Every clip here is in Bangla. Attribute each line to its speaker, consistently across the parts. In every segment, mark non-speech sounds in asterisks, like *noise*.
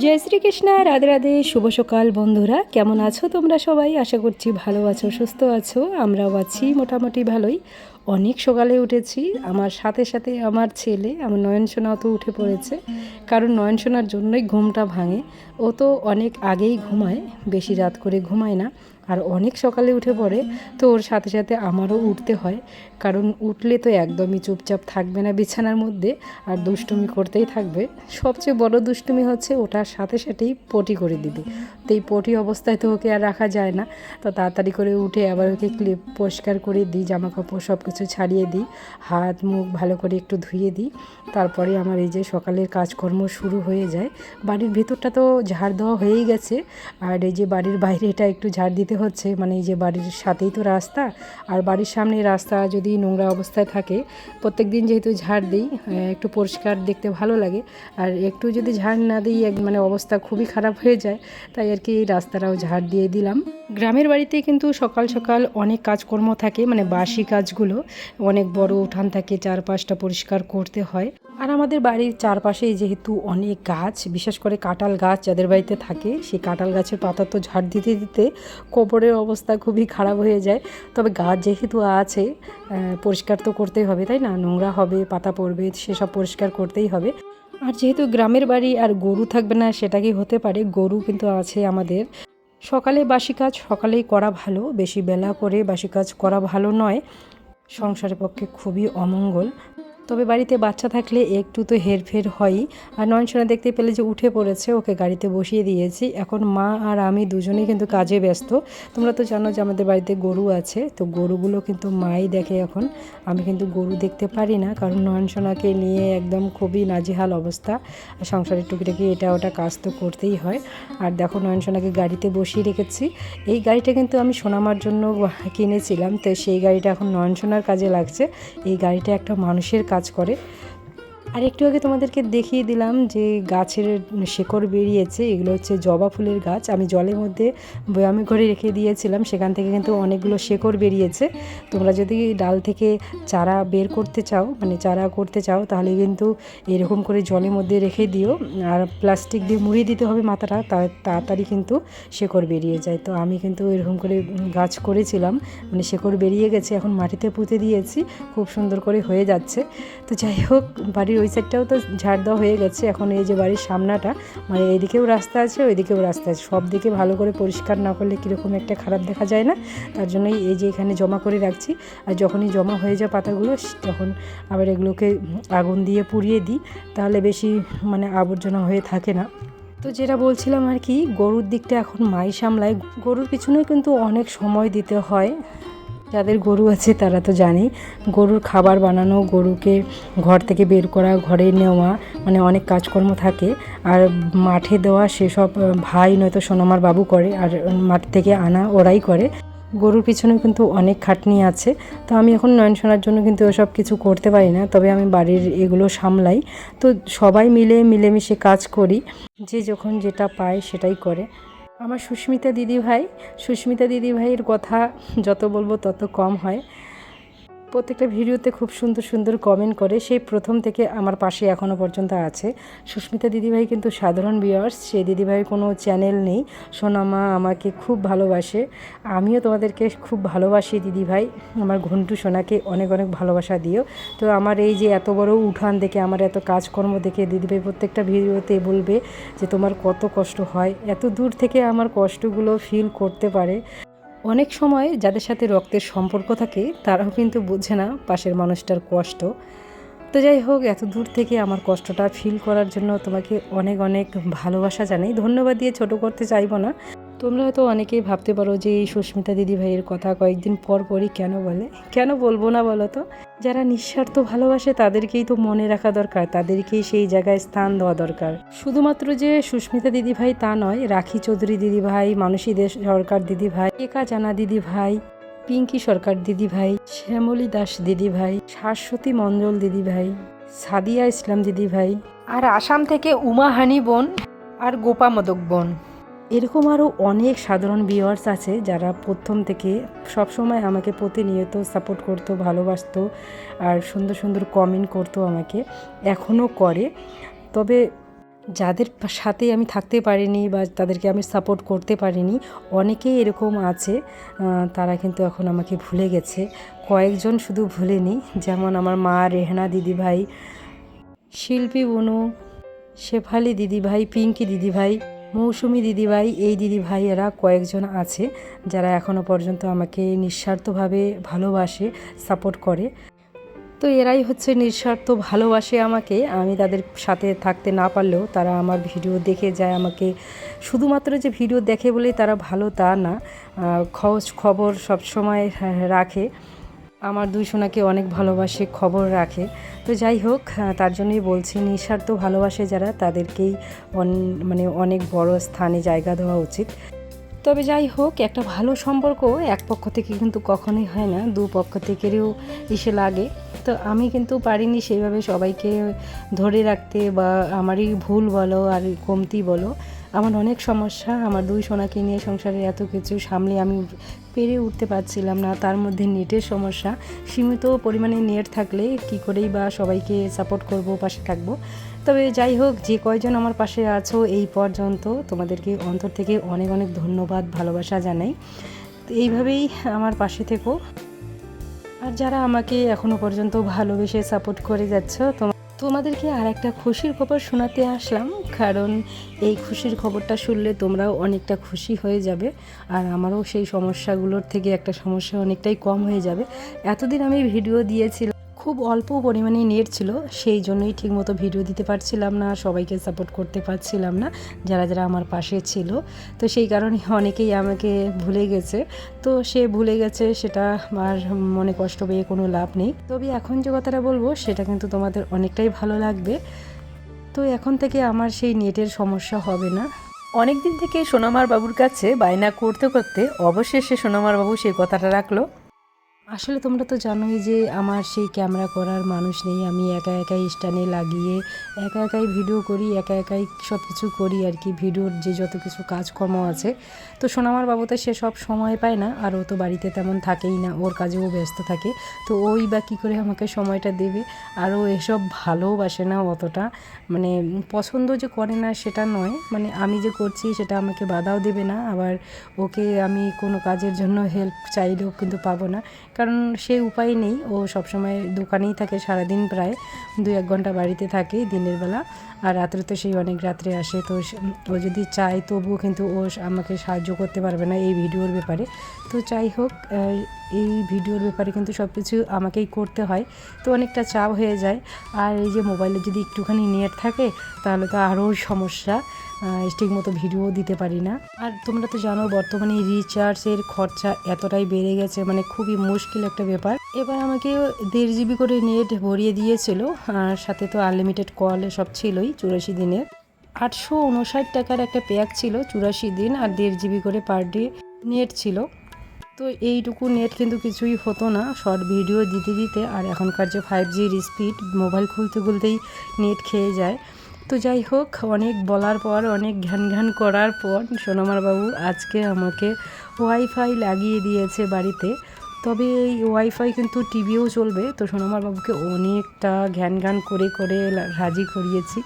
Speaker 1: জয় শ্রীকৃষ্ণ, রাধে রাধে, শুভ সকাল বন্ধুরা। কেমন আছো তোমরা সবাই? আশা করছি ভালো আছো, সুস্থ আছো। আমরাও আছি মোটামুটি ভালোই। অনেক সকালে উঠেছি। আমার সাথে সাথে আমার ছেলে, আমার নয়নসোনাও তো উঠে পড়েছে। কারণ নয়নসোনার জন্যই ঘুমটা ভাঙে। ও তো অনেক আগেই ঘুমায়, বেশি রাত করে ঘুমায় না। আর অনেক সকালে উঠে পড়ে, তো ওর সাথে সাথে আমারও উঠতে হয়। কারণ উঠলে তো একদমই চুপচাপ থাকবে না বিছানার মধ্যে, আর দুষ্টুমি করতেই থাকবে। সবচেয়ে বড় দুষ্টুমি হচ্ছে ওটার সাথে সাথেই পটি করে দিবে। তো এই পটি অবস্থায় তো ওকে আর রাখা যায় না। তো তাড়াতাড়ি করে উঠে আবার ওকে ক্লিপ পরিষ্কার করে দিই জামা কাপড় সব কিছু ছাড়িয়ে দিই, হাত মুখ ভালো করে একটু ধুয়ে দিই। তারপরে আমার এই যে সকালের কাজকর্ম শুরু হয়ে যায়। বাড়ির ভেতরটা তো ঝাড় দেওয়া হয়েই গেছে। আর এই যে বাড়ির বাইরেটা একটু ঝাড় দিতে হচ্ছে মানে এই যে বাড়ির সাথেই তো রাস্তা। আর বাড়ির সামনে রাস্তা যদি নোংরা অবস্থায় থাকে, প্রত্যেক দিন যেহেতু ঝাড় দিই একটু পরিষ্কার দেখতে ভালো লাগে। আর একটু যদি ঝাড় না দিই মানে অবস্থা খুবই খারাপ হয়ে যায়, তাই আর কি রাস্তাটাও ঝাড় দিয়ে দিলাম। গ্রামের বাড়িতে কিন্তু সকাল সকাল অনেক কাজকর্ম থাকে মানে বাসি কাজগুলো, অনেক বড় উঠান থাকে চার পাঁচটা পরিষ্কার করতে হয়। আর আমাদের বাড়ির চারপাশেই যেহেতু অনেক গাছ, বিশেষ করে কাঁঠাল গাছ যাদের বাড়িতে থাকে, সেই কাঁঠাল গাছের পাতা তো ঝাড় দিতে দিতে কোপরের অবস্থা খুবই খারাপ হয়ে যায়। তবে গাছ যেহেতু আছে পরিষ্কার তো করতেই হবে, তাই না? নোংরা হবে, পাতা পড়বে, সেসব পরিষ্কার করতেই হবে। আর যেহেতু গ্রামের বাড়ি আর গরু থাকবে না, সেটা কি হতে পারে? গরু কিন্তু আছে আমাদের। সকালে বাসি কাজ, সকালেই করা ভালো। বেশি বেলা করে বাসি কাজ করা ভালো নয়। সংসারের পক্ষে খুবই অমঙ্গল। তবে বাড়িতে বাচ্চা থাকলে একটু তো হেরফের হয়ই। আর নয়নসোনা দেখতে পেলে যে উঠে পড়েছে, ওকে গাড়িতে বসিয়ে দিয়েছি। এখন মা আর আমি দুজনেই কিন্তু কাজে ব্যস্ত। তোমরা তো জানো যে আমাদের বাড়িতে গরু আছে, তো গরুগুলো কিন্তু মাই দেখে এখন। আমি কিন্তু গরু দেখতে পারি না, কারণ নয়নসোনাকে নিয়ে একদম খুবই নাজেহাল অবস্থা। আর সংসারের টুকিটাকি এটা ওটা কাজ তো করতেই হয়। আর দেখো নয়নসোনাকে গাড়িতে বসিয়ে রেখেছি। এই গাড়িটা কিন্তু আমি সোনামার জন্য কিনেছিলাম, তো সেই গাড়িটা এখন নয়নসোনার কাজে লাগছে। এই গাড়িটা একটা মানুষের কাজ করে। আর একটু আগে তোমাদেরকে দেখিয়ে দিলাম যে গাছের শেকড় বেরিয়েছে, এগুলো হচ্ছে জবা ফুলের গাছ। আমি জলের মধ্যে বয়ামি করে রেখে দিয়েছিলাম, সেখান থেকে কিন্তু অনেকগুলো শেকড় বেরিয়েছে। তোমরা যদি ডাল থেকে চারা বের করতে চাও মানে চারা করতে চাও, তাহলে কিন্তু এরকম করে জলের মধ্যে রেখে দিও। আর প্লাস্টিক দিয়ে মুড়িয়ে দিতে হবে মাথাটা তাড়াতাড়ি কিন্তু শেকড় বেরিয়ে যায়। তো আমি কিন্তু এরকম করে গাছ করেছিলাম মানে শেকড় বেরিয়ে গেছে, এখন মাটিতে পুঁতে দিয়েছি, খুব সুন্দর করে হয়ে যাচ্ছে। তো যাই হোক, বাড়ির ওই সাইডটাও তো ঝাড় দেওয়া হয়ে গেছে। এখন এই যে বাড়ির সামনাটা মানে এদিকেও রাস্তা আছে, ওইদিকেও রাস্তা আছে। সব দিকে ভালো করে পরিষ্কার না করলে কীরকম একটা খারাপ দেখা যায় না? তার জন্যই এই যে এখানে জমা করে রাখছি। আর যখনই জমা হয়ে যায় পাতাগুলো তখন আবার এগুলোকে আগুন দিয়ে পুড়িয়ে দিই। তাহলে বেশি মানে আবর্জনা হয়ে থাকে না। তো যেটা বলছিলাম আর কি, গরুর দিকটা এখন মাই সামলায়। গরুর পিছনেও কিন্তু অনেক সময় দিতে হয়। যাদের গরু আছে তারা তো জানি গরুর খাবার বানানো, গরুকে ঘর থেকে বের করা, ঘরে নেওয়া মানে অনেক কাজকর্ম থাকে। আর মাঠে দেওয়া সেসব ভাই নয়তো সোনামার বাবু করে, আর মাঠ থেকে আনা ওরাই করে। গরুর পিছনে কিন্তু অনেক খাটনি আছে। তো আমি এখন নয়ন শোনার জন্য কিন্তু ওসব কিছু করতে পারি না, তবে আমি বাড়ির এগুলো সামলাই। তো সবাই মিলে মিলেমিশে কাজ করি। যে যখন যেটা পায় সেটাই করে। আমার সুস্মিতা দিদিভাই সুস্মিতা দিদিভাইয়ের কথা যত বলব তত কম হয়। প্রত্যেকটা ভিডিওতে খুব সুন্দর সুন্দর কমেন্ট করে। সেই প্রথম থেকে আমার পাশে এখনও পর্যন্ত আছে। সুস্মিতা দিদিভাই কিন্তু সাধারণ ভিউয়ার্স সেই দিদিভাইয়ের কোনো চ্যানেল নেই। সোনামা আমাকে খুব ভালোবাসে। আমিও তোমাদেরকে খুব ভালোবাসি দিদিভাই। আমার ঘন্টু সোনাকে অনেক অনেক ভালোবাসা দিও। তো আমার এই যে এত বড় উঠান দেখে, আমার এত কাজকর্ম দেখে দিদিভাই প্রত্যেকটা ভিডিওতে বলবে যে তোমার কত কষ্ট হয়, এত দূর থেকে আমার কষ্টগুলো ফিল করতে পারে। অনেক সময় যাদের সাথে রক্তের সম্পর্ক থাকে, তারাও কিন্তু বোঝে না পাশের মানুষটার কষ্ট। তো যাই হোক, এত দূর থেকে আমার কষ্টটা ফিল করার জন্য তোমাকে অনেক অনেক ভালোবাসা জানাই। ধন্যবাদ দিয়ে ছোট করতে চাইব না। তোমরা হয়তো অনেকেই ভাবতে পারো যে এই সুস্মিতা দিদি ভাইয়ের কথা কয়েকদিন পর পরই কেন বলে? কেন বলব না বলো তো? যারা নিঃস্বার্থ ভালোবাসে তাদেরকেই তো মনে রাখা দরকার, তাদেরকেই সেই জায়গায় স্থান দেওয়া দরকার। শুধুমাত্র যে সুস্মিতা দিদি ভাই তা নয়, রাখি চৌধুরী দিদি ভাই মানসী দেশ সরকার দিদি ভাই একা জানা দিদি ভাই পিঙ্কি সরকার দিদি ভাই শ্যামলী দাস দিদি ভাই শাশ্বতী মণ্ডল দিদি ভাই সাদিয়া ইসলাম দিদি ভাই আর আসাম থেকে উমা হানি বোন আর গোপা মদক বোন। এরকম আরও অনেক সাধারণ ভিউয়ার্স আছে যারা প্রথম থেকে সবসময় আমাকে প্রতিনিয়ত সাপোর্ট করতো, ভালোবাসতো আর সুন্দর সুন্দর কমেন্ট করতো আমাকে এখনও করে। তবে যাদের সাথে আমি থাকতে পারিনি বা তাদেরকে আমি সাপোর্ট করতে পারিনি, অনেকেই এরকম আছে তারা কিন্তু এখন আমাকে ভুলে গেছে। কয়েকজন শুধু ভুলেনি, যেমন আমার মা রেহনা দিদিভাই, শিল্পী বনু, শেফালি দিদিভাই, পিঙ্কি দিদিভাই। মৌসুমি দিদিভাই, এই দিদিভাই এরা কয়েকজন আছে যারা এখনও পর্যন্ত আমাকে নিঃস্বার্থভাবে ভালোবাসে সাপোর্ট করে। তো এরাই হচ্ছে নিঃস্বার্থ ভালোবাসে আমাকে। আমি তাদের সাথে থাকতে না পারলেও তারা আমার ভিডিও দেখে যায় আমাকে। শুধুমাত্র যে ভিডিও দেখে বলেই তারা ভালো তা না। খোঁজ খবর সবসময় রাখে। আমার দুই সোনাকে অনেক ভালোবাসে, খবর রাখে। তো যাই হোক তার জন্যই বলছি, নিঃস্বার্থ ভালোবাসে যারা, তাদেরকেই মানে অনেক বড় স্থানে জায়গা দেওয়া উচিত। তবে যাই হোক, একটা ভালো সম্পর্ক এক পক্ষ থেকে কিন্তু কখনোই হয় না, দু পক্ষ থেকেও এসে লাগে। তো আমি কিন্তু পারিনি সেইভাবে সবাইকে ধরে রাখতে বা আমারই ভুল বলো আর কমতি বলো। আমার অনেক সমস্যা, আমার দুই সোনাকে নিয়ে সংসারে এত কিছু সামলে আমি পেরে উঠতে পারছিলাম না, তার মধ্যে নেটের সমস্যা। সীমিত পরিমাণে নেট থাকলে কি করেই বা সবাইকে সাপোর্ট করব, পাশে থাকব। তবে যাই হোক, যে কয়জন আমার পাশে আছো এই পর্যন্ত তোমাদেরকে অন্তর থেকে অনেক অনেক ধন্যবাদ, ভালোবাসা জানাই। এইভাবেই আমার পাশে থেকো। আর যারা আমাকে এখনও পর্যন্ত ভালোবেসে সাপোর্ট করে যাচ্ছ, তোমা- তোমাদেরকে আর একটা খুশির খবর শোনাতে আসলাম, কারণ এই খুশির খবরটা শুনলে তোমরাও অনেকটা খুশি হয়ে যাবে, আর আমারও সেই সমস্যাগুলোর থেকে একটা সমস্যা অনেকটাই কম হয়ে যাবে। এতদিন আমি ভিডিও দিয়েছিলাম খুব অল্প পরিমাণে নেট ছিল, সেই জন্যই ঠিকমতো ভিডিও দিতে পারছিলাম না, সবাইকে সাপোর্ট করতে পারছিলাম না, যারা যারা আমার পাশে ছিল। তো সেই কারণে অনেকেই আমাকে ভুলে গেছে। তো সে ভুলে গেছে, সেটা আর মনে কষ্ট পেয়ে কোনো লাভ নেই। তবে এখন যে কথাটা বলব, সেটা কিন্তু তোমাদের অনেকটাই ভালো লাগবে। তো এখন থেকে আমার সেই নেটের সমস্যা হবে না। অনেক দিন থেকে সোনামার বাবুর কাছে বায়না করতে করতে অবশেষে সোনামার বাবু সেই কথাটা রাখল। আসলে তোমরা তো জানোই যে আমার সেই ক্যামেরা করার মানুষ নেই। আমি একা একাই স্ট্যান্ডে লাগিয়ে একা একাই ভিডিও করি, একা একাই সব কিছু করি আর কি। ভিডিওর যে যত কিছু কাজকর্ম আছে। তো সোনামার বাবু তো সে সব সময় পায় না আর ও তো বাড়িতে তেমন থাকেই না। ওর কাজেও ব্যস্ত থাকে। তো ওই বা কী করে আমাকে সময়টা দেবে? আর ও এসব ভালোবাসে না অতটা। মানে পছন্দ যে করে না সেটা নয়। মানে আমি যে করছি সেটা আমাকে বাধাও দেবে না। আবার ওকে আমি কোনো কাজের জন্য হেল্প চাইলেও কিন্তু পাবো না। কারণ সে উপায় নেই। ও সবসময় দোকানেই থাকে, সারাদিন প্রায় দু এক ঘণ্টা বাড়িতে থাকে দিনের বেলা। আর রাত্রে তো সেই অনেক রাত্রে আসে। তো ও যদি চায়, তবুও কিন্তু ও আমাকে সাহায্য করতে পারবে না এই ভিডিওর ব্যাপারে। তো যাই হোক এই ভিডিওর ব্যাপারে কিন্তু সব কিছু আমাকেই করতে হয়। তো অনেকটা চাপ হয়ে যায়। আর এই যে মোবাইলে যদি একটুখানি নেট থাকে, তাহলে তো আরও সমস্যা। ঠিক মতো ভিডিও দিতে পারি না। আর তোমরা তো জানো, বর্তমানে রিচার্জের খরচা এতটাই বেড়ে গেছে মানে খুবই মুশকিল একটা ব্যাপার। এবার আমাকে দেড় জিবি করে নেট ভরিয়ে দিয়েছিল, আর সাথে তো আনলিমিটেড কল সব ছিলই চুরাশি দিনের আটশো উনষাট টাকার একটা প্যাক ছিল চুরাশি দিন, আর দেড় জিবি করে পার ডে নেট ছিল। তো এইটুকু নেট কিন্তু কিছুই হতো না শর্ট ভিডিও দিতে দিতে, আর এখনকার যে ফাইভ জির স্পিড মোবাইল খুলতে খুলতেই নেট খেয়ে যায়। তো যাই হোক, অনেক বলার পর, অনেক ঘ্যান ঘ্যান করার পর সোনামার বাবু আজকে আমাকে ওয়াইফাই লাগিয়ে দিয়েছে বাড়িতে। তবে এই ওয়াইফাই কিন্তু টিভিও চলবে, তো সোনামার বাবুকে অনেকটা ঘ্যান ঘ্যান করে করে রাজি করিয়েছি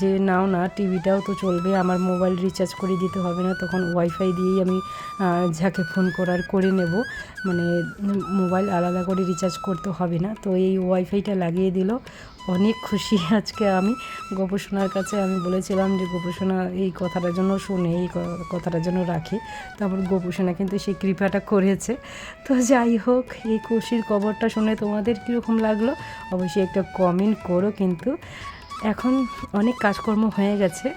Speaker 1: যে, নাও না, টিভিটাও তো চলবে, আমার মোবাইল রিচার্জ করে দিতে হবে না, তখন ওয়াইফাই দিয়েই আমি যাকে ফোন করার করে নেব। মানে মোবাইল আলাদা করে রিচার্জ করতে হবে না, তো এই ওয়াইফাইটা লাগিয়ে দিল। অনেক খুশি *laughs* আজকে আমি। গোপসোনার কাছে আমি বলেছিলাম যে, গোপসোনা, এই কথাটার জন্য শুনে, এই কথাটা জন্য রাখে। তারপর গোপসোনা কিন্তু সেই কৃপাটা করেছে। তো যাই হোক, এই খুশির খবরটা শুনে তোমাদের কীরকম লাগল? অবশ্যই একটা কমেন্ট করো কিন্তু। এখন অনেক কাজকর্ম হয়ে গেছে।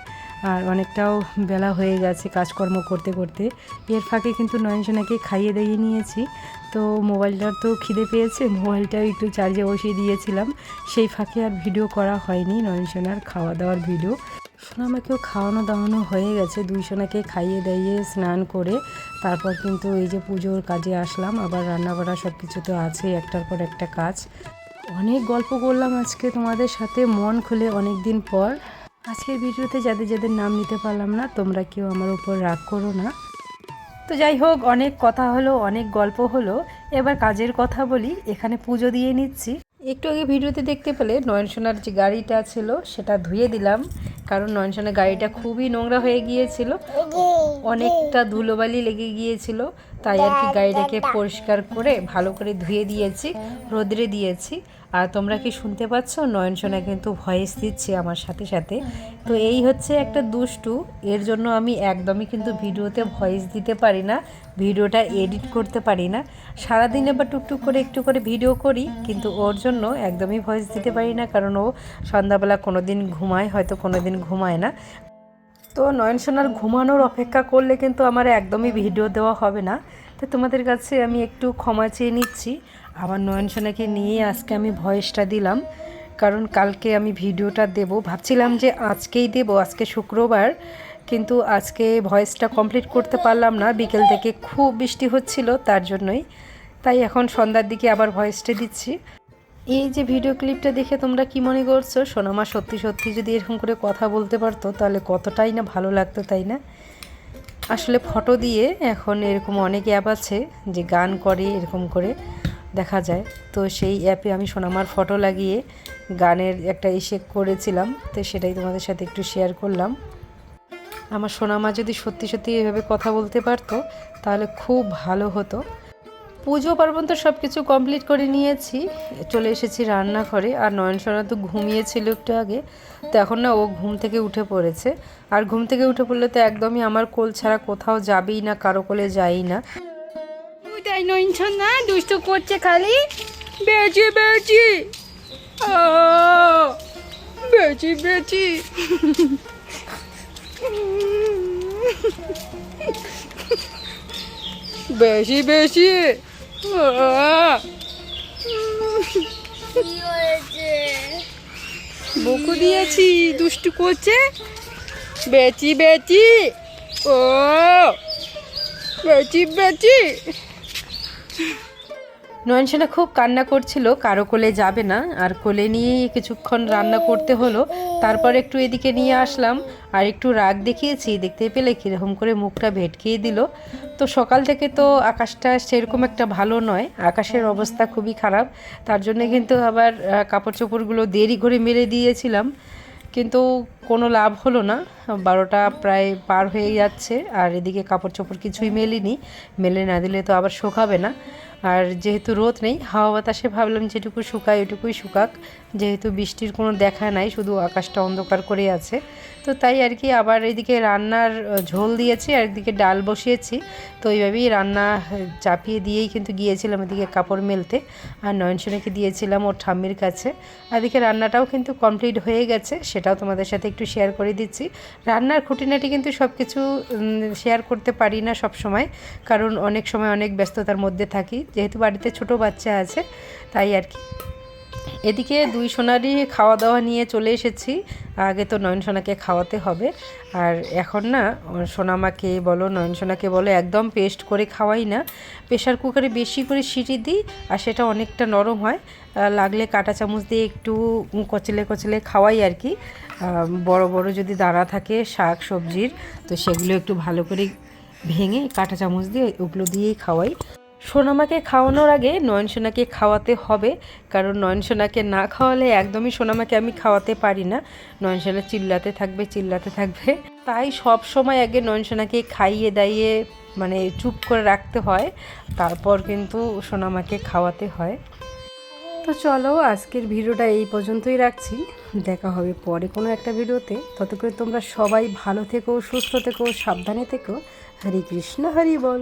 Speaker 1: আর অনেকটাও বেলা হয়ে গেছে কাজকর্ম করতে করতে। এর ফাঁকে কিন্তু নয়নসোনাকে খাইয়ে দাইয়ে নিয়েছি। তো মোবাইলটার তো খিদে পেয়েছে মোবাইলটা একটু চার্জে বসিয়ে দিয়েছিলাম। সেই ফাঁকে আর ভিডিও করা হয়নি নয়নসোনার খাওয়া দাওয়ার ভিডিও। সোনামাকেও খাওয়ানো দাওয়ানো হয়ে গেছে দুই সোনাকে খাইয়ে দাইয়ে স্নান করে। তারপর কিন্তু এই যে পুজোর কাজে আসলাম, আবার রান্না বাড়া সব কিছু তো আছে, একটার পর একটা কাজ। অনেক গল্প করলাম আজকে তোমাদের সাথে, মন খুলে অনেক দিন পর। আজকের ভিডিওতে যাদের যাদের নাম নিতে পারলাম না, তোমরা কেউ আমার উপর রাগ করো না। তো যাই হোক, অনেক কথা হলো, অনেক গল্প হলো। এবার কাজের কথা বলি, এখানে পুজো দিয়ে নিচ্ছি। একটু আগে ভিডিওতে দেখতে পেলে নয়নসোনার যে গাড়িটা ছিল, সেটা ধুয়ে দিলাম। কারণ নয়নসোনার গাড়িটা খুবই নোংরা হয়ে গিয়েছিল। অনেকটা ধুলোবালি লেগে গিয়েছিল। তাই আর কি গাড়িটাকে পরিষ্কার করে, ভালো করে ধুয়ে দিয়েছি, রোদ্রে দিয়েছি। আর তোমরা কি শুনতে পাচ্ছ? নয়ন সোনা কিন্তু ভয়েস দিচ্ছে আমার সাথে সাথে। তো এই হচ্ছে একটা দুষ্টু। এর জন্য আমি একদমই কিন্তু ভিডিওতে ভয়েস দিতে পারি না, ভিডিওটা এডিট করতে পারি না। সারাদিন আবার টুকটুক করে একটু করে ভিডিও করি, কিন্তু ওর জন্য একদমই ভয়েস দিতে পারি না, কারণ ও সন্ধ্যাবেলা কোনো দিন ঘুমায়, হয়তো কোনো দিন ঘুমায় না। তো নয়ন সোনার ঘুমানোর অপেক্ষা করলে কিন্তু আমার একদমই ভিডিও দেওয়া হবে না। তো তোমাদের কাছে আমি একটু ক্ষমা চেয়ে নিচ্ছি। আমার নয়ন সোনাকে নিয়ে আজকে আমি ভয়েসটা দিলাম, কারণ কালকে আমি ভিডিওটা দেব। ভাবছিলাম যে আজকেই দেব, আজকে শুক্রবার, কিন্তু আজকে ভয়েসটা কমপ্লিট করতে পারলাম না। বিকেল থেকে খুব বৃষ্টি হচ্ছিল তার জন্যই, তাই এখন সন্ধ্যার দিকে আবার ভয়েসটা দিচ্ছি। এই যে ভিডিও ক্লিপটা দেখে তোমরা কি মনে করছ? সোনামা, সত্যি সত্যি যদি এরকম করে কথা বলতে পারতো, তাহলে কতটাই না ভালো লাগতো, তাই না? আসলে ফটো দিয়ে এখন এরকম অনেক অ্যাপ আছে যে গান করে এরকম করে। দেখা যায়। তো সেই অ্যাপে আমি সোনামার ফটো লাগিয়ে গানের একটা ইসে করেছিলাম। তো সেটাই তোমাদের সাথে একটু শেয়ার করলাম। আমার সোনামা যদি সত্যি সত্যি এভাবে কথা বলতে পারতো, তাহলে খুব ভালো হতো। পুজো পার্বণ তো সব কিছু কমপ্লিট করে নিয়েছি। চলে এসেছি রান্নাঘরে। আর নয়ন সোনা তো ঘুমিয়েছিল একটু আগে। তো এখন না ও ঘুম থেকে উঠে পড়েছে। আর ঘুম থেকে উঠে পড়লে তো একদমই আমার কোল ছাড়া কোথাও যাবেই না, কারও কোলে যাই না।
Speaker 2: তাই নইনছন না দুষ্ট করছে খালি। বেচি বেচি। ও বেচি বেচি। বেশি বেশি! বকু দিয়েছি দুষ্টু করছে। বেচি বেচি। ও বেচি বেচি।
Speaker 1: নয়নসেনা খুব কান্না করছিল, কারও কোলে যাবে না, আর কোলে নিয়েই কিছুক্ষণ রান্না করতে হলো। তারপর একটু এদিকে নিয়ে আসলাম, আর একটু রাগ দেখিয়েছি, দেখতে পেলে কীরকম করে মুখটা ভেটকিয়ে দিল। তো সকাল থেকে তো আকাশটা সেরকম একটা ভালো নয়, আকাশের অবস্থা খুবই খারাপ। তার জন্য কিন্তু আবার কাপড় চোপড়গুলো দেরি করে মেরে দিয়েছিলাম। কিন্তু কোনো লাভ হলো না। বারোটা প্রায় পার হয়ে যাচ্ছে। আর এদিকে কাপড় চোপড় কিছুই মেলিনি। মেলে না দিলে তো আবার শোকাবে না। আর যেহেতু রোদ নেই, হাওয়া বাতাসে ভাবলাম যেটুকু শুকায় এটুকুই শুকাক। যেহেতু বৃষ্টির কোনো দেখা নাই, শুধু আকাশটা অন্ধকার করে আছে। তো তাই আর কি আবার এদিকে রান্নার ঝোল দিয়েছি, আর একদিকে ডাল বসিয়েছি। তো এইভাবেই রান্না চাপিয়ে দিয়েই কিন্তু গিয়েছিলাম এদিকে কাপড় মেলতে। আর নয়নসোনাকে দিয়েছিলাম ওর ঠাম্মির কাছে। আর এদিকে রান্নাটাও কিন্তু কমপ্লিট হয়ে গেছে, সেটাও তোমাদের সাথে একটু শেয়ার করে দিচ্ছি। রান্নার খুঁটিনাটি কিন্তু সব কিছু শেয়ার করতে পারি না সব সময় কারণ অনেক সময় অনেক ব্যস্ততার মধ্যে থাকি যেহেতু বাড়িতে ছোট বাচ্চা আছে, তাই আর কি। এদিকে দুই সোনারই খাওয়া দাওয়া নিয়ে চলে এসেছি। আগে তো নয়ন সোনাকে খাওয়াতে হবে। আর এখন না, সোনামাকে বলো, নয়ন সোনাকে বলো, একদম পেস্ট করে খাওয়াই না। প্রেশার কুকারে বেশি করে সিটি দিই আর সেটা অনেকটা নরম হয়। লাগলে কাঁটা চামচ দিয়ে একটু কচলে কচলে খাওয়াই আর কি। বড় বড় যদি দানা থাকে, শাক, সবজির, তো সেগুলো একটু ভালো করে ভেঙে কাঁটা চামচ দিয়ে ওগুলো দিয়েই খাওয়াই। সোনামাকে খাওয়ানোর আগে নয়ন সোনাকে খাওয়াতে হবে, কারণ নয়ন সোনাকে না খাওয়ালে একদমই সোনামাকে আমি খাওয়াতে পারি না। নয়ন সোনা চিল্লাতে থাকবে চিল্লাতে থাকবে। তাই সব সময় আগে নয়ন সোনাকে খাইয়ে দাইয়ে মানে চুপ করে রাখতে হয়, তারপর কিন্তু সোনামাকে খাওয়াতে হয়। তো চলো, আজকের ভিডিওটা এই পর্যন্তই রাখছি। দেখা হবে পরে কোনো একটা ভিডিওতে। ততক্ষণ তোমরা সবাই ভালো থেকো, সুস্থ থেকো, সাবধানে থেকো। হরে কৃষ্ণ, হরি বল।